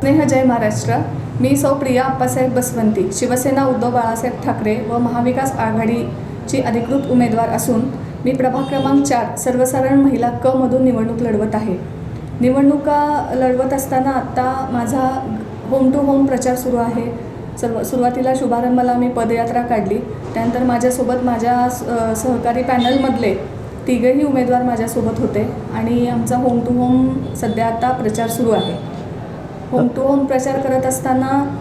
स्नेह जय महाराष्ट्र. मी सौ प्रिया अप्पासाहेब बसवंती शिवसेना उद्धव बाळासाहेब ठाकरे व महाविकास आघाडीची अधिकृत उमेदवार असून मी प्रभाग क्रमांक चार सर्वसाधारण महिला क मधून निवडणूक लढवत आहे. निवडणुका लढवत असताना आत्ता माझा होम टू होम प्रचार सुरू आहे. सर्व सुरुवातीला शुभारंभाला मी पदयात्रा काढली. त्यानंतर माझ्यासोबत माझ्या स- सहकारी पॅनलमधले तिघेही उमेदवार माझ्यासोबत होते आणि आमचा होम टू होम सध्या आता प्रचार सुरू आहे. होम टू होम प्रचार करत असताना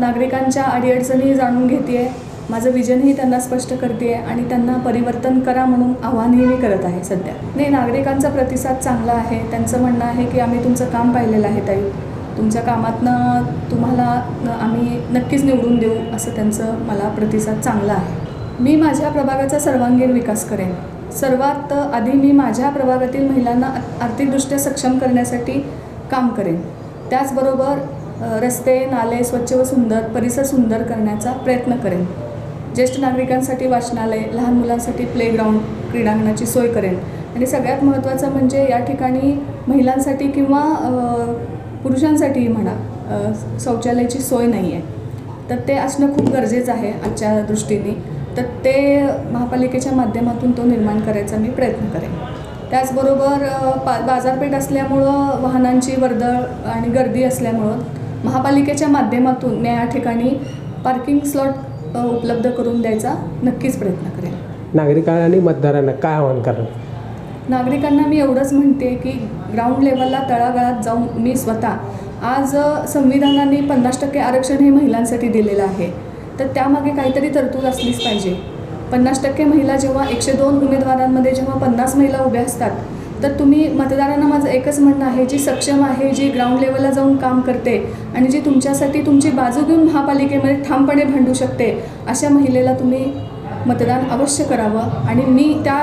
नागरिकांच्या अडीअडचणी जाणून घेते माझं विजनही त्यांना स्पष्ट करते आणि त्यांना परिवर्तन करा म्हणून आव्हानही मी करत आहे सध्या. नाही नागरिकांचा प्रतिसाद चांगला आहे. त्यांचं म्हणणं आहे की आम्ही तुमचं काम पाहिलेलं आहे ताई. तुमच्या कामातनं तुम्हाला न- आम्ही नक्कीच निवडून देऊ असं त्यांचं मला प्रतिसाद चांगला आहे. मी माझ्या प्रभागाचा सर्वांगीण विकास करेन. सर्वात आधी मी माझ्या प्रभागातील महिलांना आर्थिकदृष्ट्या सक्षम करण्यासाठी काम करेन. त्याचबरोबर रस्ते नाले स्वच्छ व सुंदर परिसर सुंदर करण्याचा प्रयत्न करेन. ज्येष्ठ नागरिकांसाठी वाचनालय लहान मुलांसाठी प्लेग्राऊंड क्रीडांगणाची सोय करेन. आणि सगळ्यात महत्त्वाचं म्हणजे या ठिकाणी महिलांसाठी किंवा पुरुषांसाठीही म्हणा शौचालयाची सोय नाही आहे तर ते असणं खूप गरजेचं आहे आजच्या दृष्टीने. तर ते महापालिकेच्या माध्यमातून तो निर्माण करायचा मी प्रयत्न करेन. त्याचबरोबर पा बाजारपेठ असल्यामुळं वाहनांची वर्दळ आणि गर्दी असल्यामुळं महापालिकेच्या माध्यमातून मी या ठिकाणी पार्किंग स्लॉट उपलब्ध करून द्यायचा नक्कीच प्रयत्न करेन. नागरिकांना आणि मतदारांना काय आवाहन कराल? नागरिकांना मी एवढंच म्हणते की ग्राउंड लेवलला तळागाळात जाऊन मी स्वतः आज संविधानाने पन्नास टक्के आरक्षण हे महिलांसाठी दिलेलं आहे. तर त्यामागे काहीतरी तरतूद असलीच पाहिजे. पन्नास टक्के महिला जेव्हा एकशे दोन उमेदवारांमध्ये जेव्हा पन्नास महिला उभ्या असतात तर तुम्ही मतदारांना माझं एकच म्हणणं आहे जी सक्षम आहे जी ग्राउंड लेवलला जाऊन काम करते आणि जी तुमच्यासाठी तुमची बाजू घेऊन महापालिकेमध्ये ठामपणे भांडू शकते अशा महिलेला तुम्ही मतदान अवश्य करावं. आणि मी त्या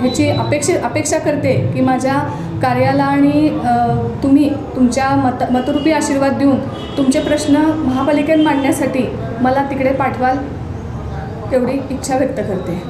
ह्याची अपेक्षा अपेक्षा करते की माझ्या कार्याला आणि तुम्ही तुमच्या मत मतरूपी आशीर्वाद देऊन तुमचे प्रश्न महापालिकेत मांडण्यासाठी मला तिकडे पाठवाल. एवढी इच्छा व्यक्त करते.